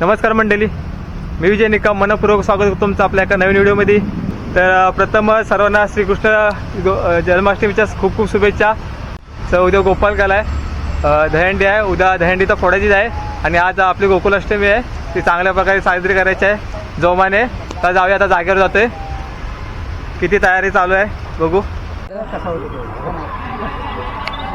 नमस्कार मंडळी. मी विजय निकम. मनपूर्वक स्वागत करतो तुमचं आपल्या एका नवीन व्हिडिओमध्ये. तर प्रथम सर्वांना श्रीकृष्ण जन्माष्टमीच्या खूप खूप शुभेच्छा. सर उद्या गोपालकाला आहे. दहंडी आहे. उद्या दहंडी तर फोडायचीच आहे. आणि आज आपली गोकुलाष्टमी आहे. ती चांगल्या प्रकारे साजरी करायची आहे. जोमाने. तर जाऊया आता जागेवर जातोय. किती तयारी चालू आहे? बघू.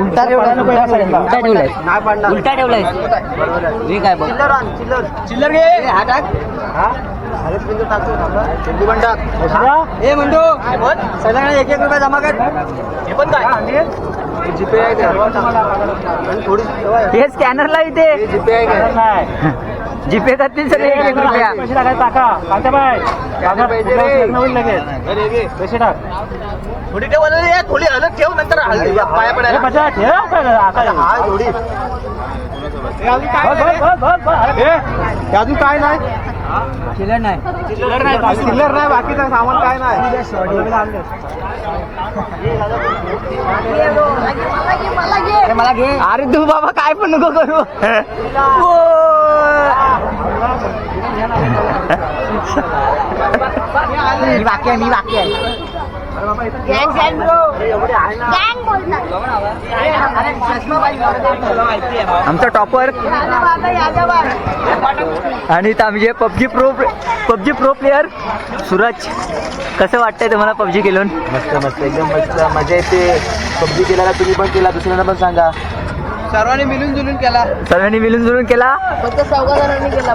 उलटा ठेवलाय उलटा ठेवलाय मी काय बघ. चिल्लर चिल्लर. घे. हा? टाक ए म्हणतो सगळ्यांना एक एक रुपया जमा कर. हे पण काय? जीपे आहे थोडी हे स्कॅनरला इथे. जीपे आहे काय जीपे करतील सगळे एक एक रुपया? थोडी ठेव रे, थोडी अलग ठेव नंतर पाया पडायला. हा थोडी. अजून काय नाही? चिल्लर नाही. चिल्लर नाही चिल्लर नाही बाकीचं सामान काय नाही. अरे मला घे. अरे तू बाबा काय पण नको करू. मी बाकी आहे मी बाकी आहे. गँग गँग गँग बोलतात. आमचा टॉपर आणि इथं आमचे PUBG pro PUBG pro player Suraj कसं वाटतंय तुम्हाला पबजी खेळून? मस्त मस्त. एकदम मस्त. मजा येते. पबजी केलेला तुम्ही पण केला दुसऱ्यांना पण सांगा. सर्वांनी मिळून जुळून केला. सर्वांनी मिळून जुळून केला? फक्त चौघा जणांनी केला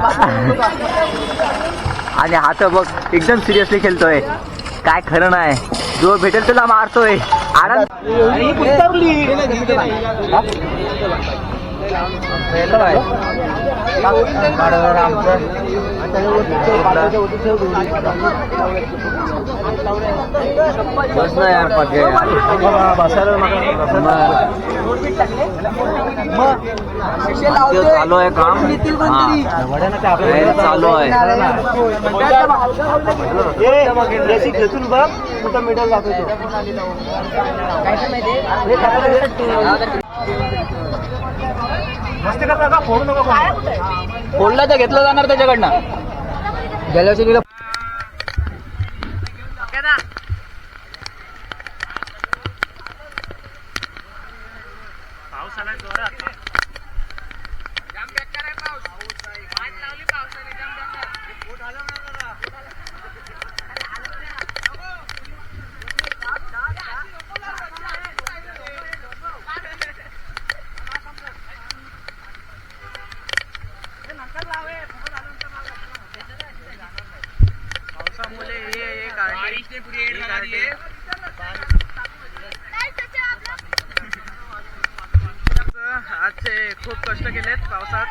आणि हा तर बघ एकदम सिरियसली खेळतोय. काय खरं नाही. जो भेटेल तुला मारतोय. आनंद बस ना यार पगे चालू आहे काम. चालू आहे बघ कुठं मिडल दाखवतो फोडू फोडला तर घेतलं जाणार त्याच्याकडनं. गेल्या वर्षी खूप कष्ट केलेत पावसात.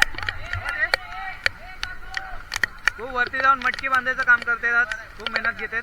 खूप वरती जाऊन मटकी बांधायचं काम करते आज खूप मेहनत घेतात.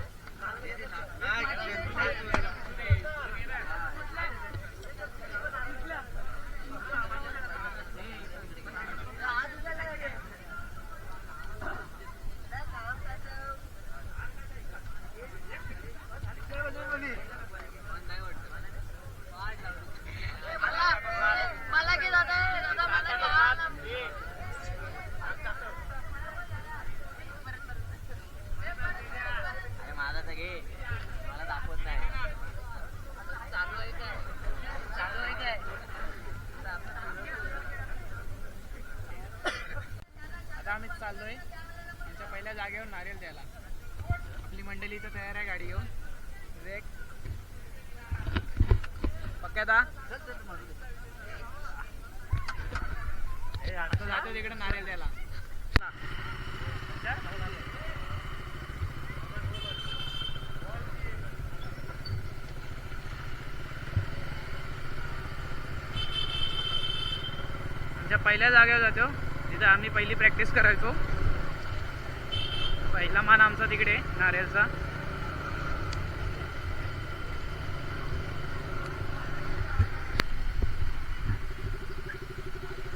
पहिल्या जागेवर नारियल द्यायला आपली मंडळी इथं तयार आहे गाडी घेऊन विवेक पक्क्यात जातो तिकडे नारियल द्यायला पहिल्या जागेवर जातो. तिथं आम्ही पहिली प्रॅक्टिस करायचो. पहिला मान आमचा तिकडे नारियलचा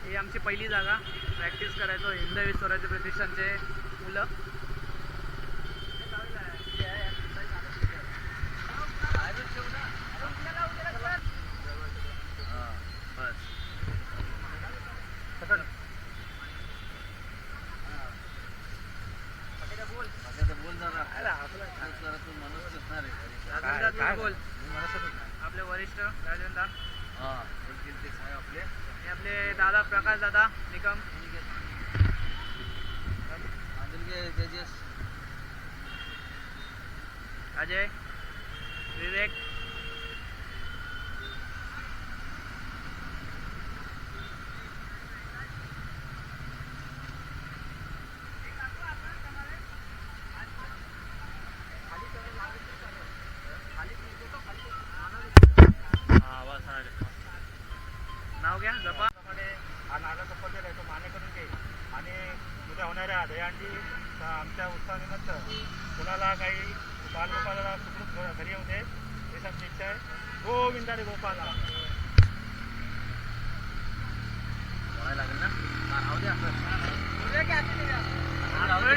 ही आमची पहिली जागा. प्रॅक्टिस करायचो हिंदवी स्वराज्य प्रतिष्ठानचे मुलं. જજેસ અજય વિવેક.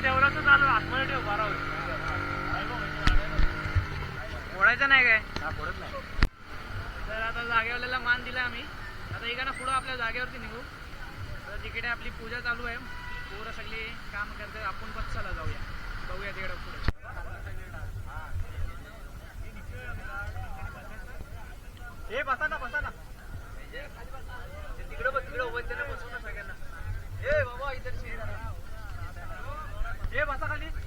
ठेव बारा होईल ओढायचं नाही काय? तर आता जागेवाल्याला मान दिला आम्ही. आता इकडनं पुढं आपल्या जागेवरती निघू. तर तिकडे आपली पूजा चालू आहे. पोरं सगळी काम करते आपण पण चला जाऊया. बघूया तिकडे पुढे. हे बसा ना बसा ना तिकडे बस तिकडे उभं त्यांना बसवू ना सगळ्यांना ए बाबा इतर ये बसा खाली.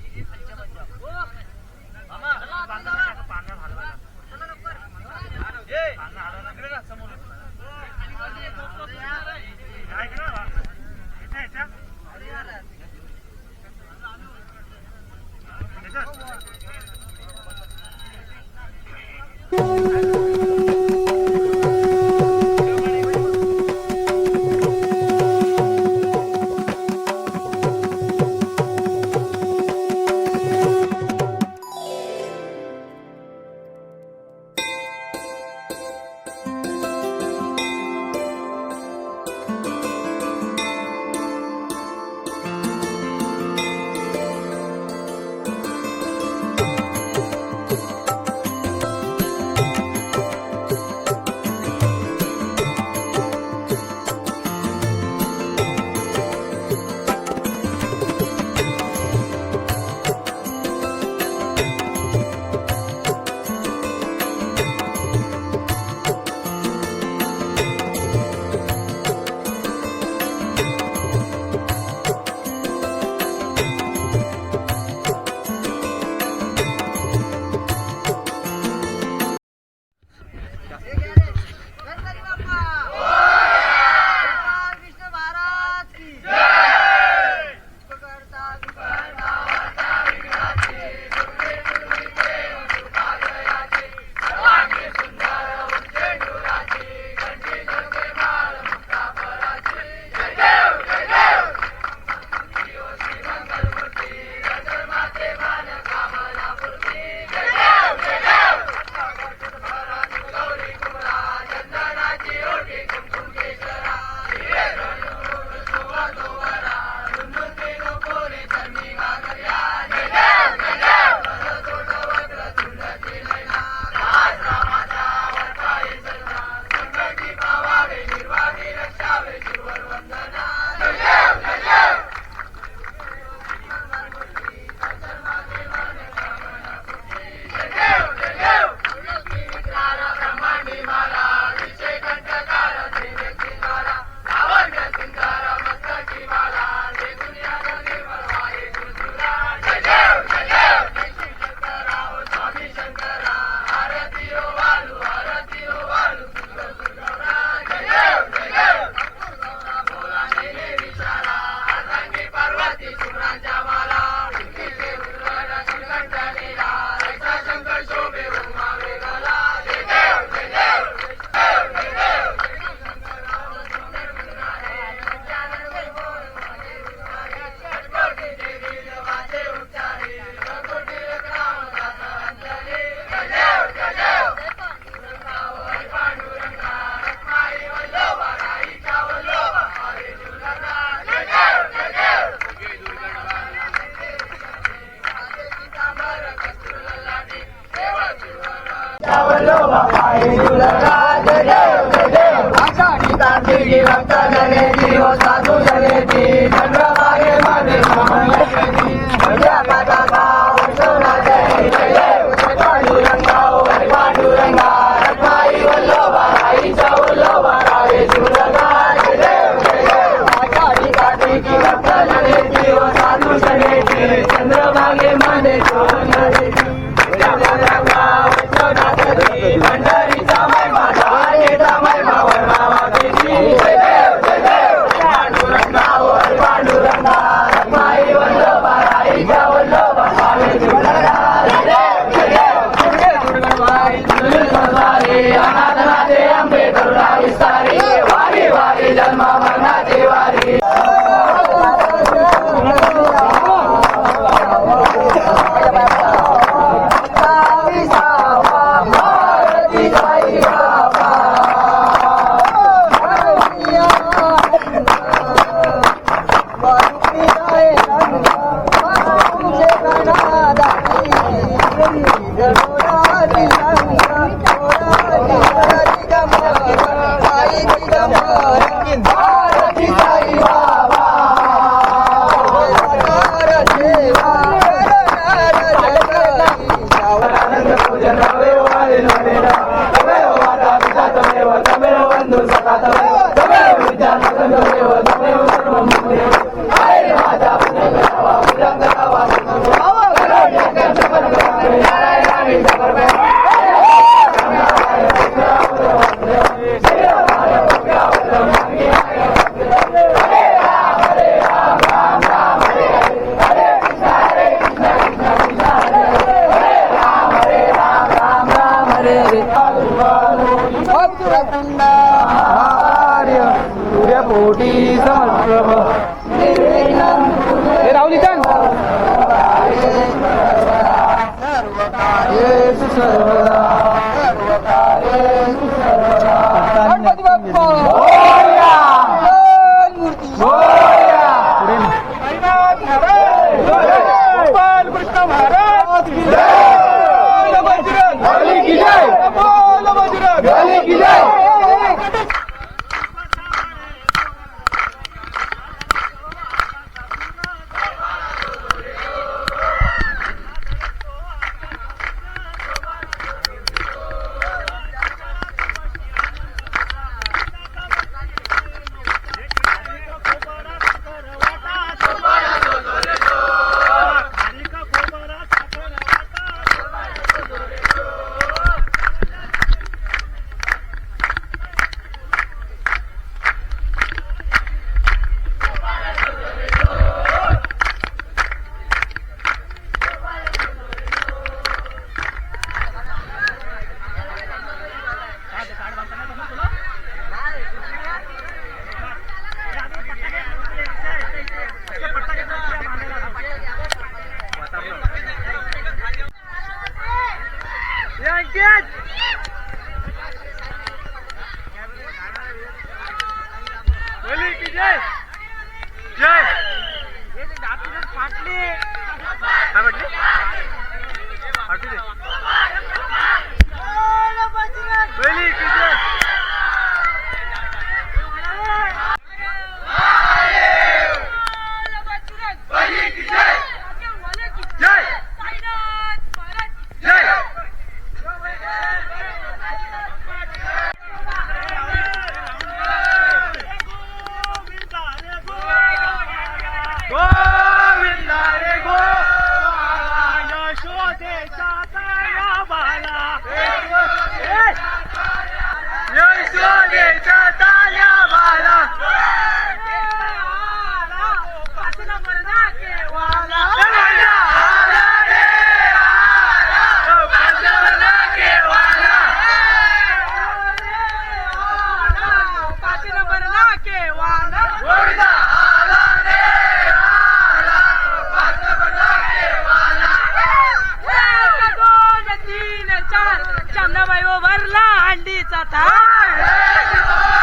चंदाबाई वरला अंडीचा थाळ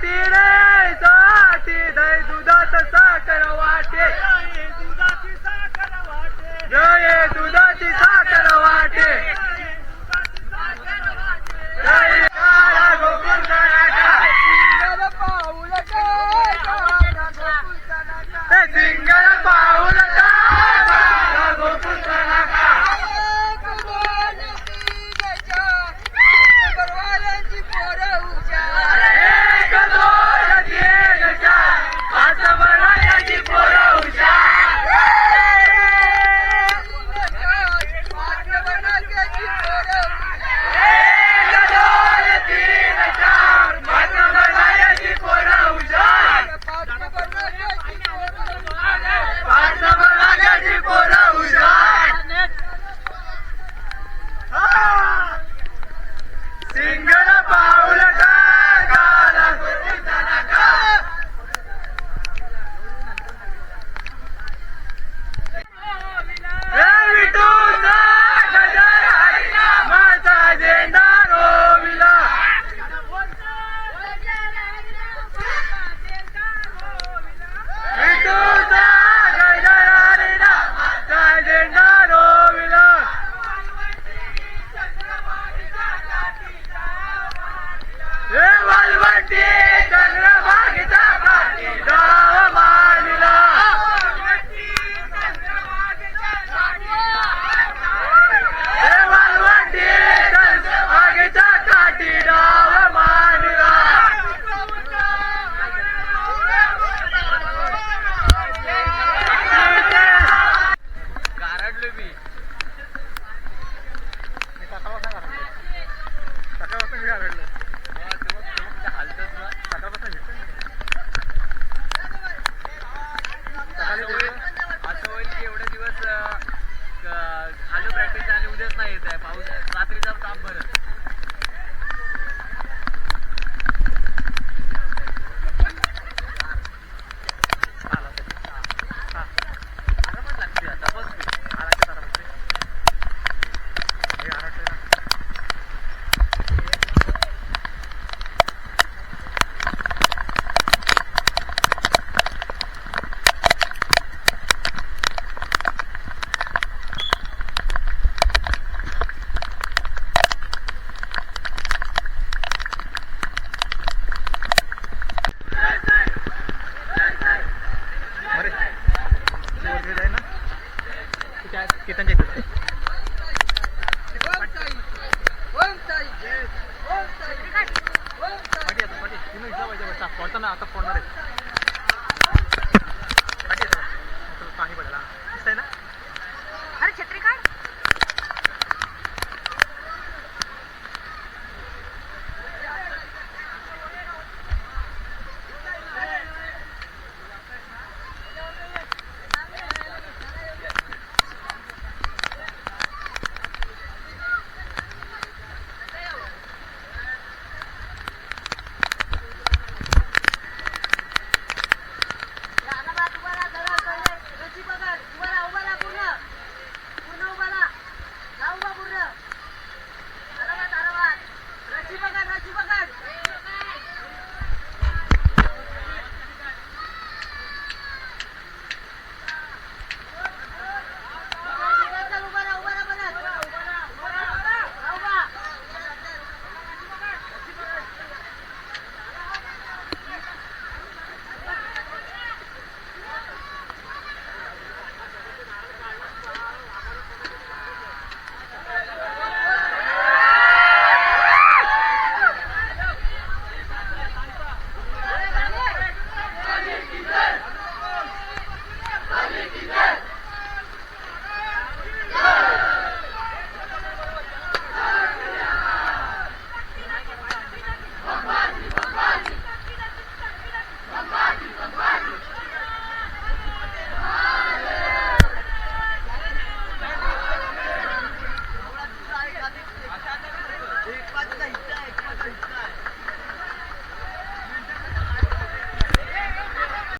Tira!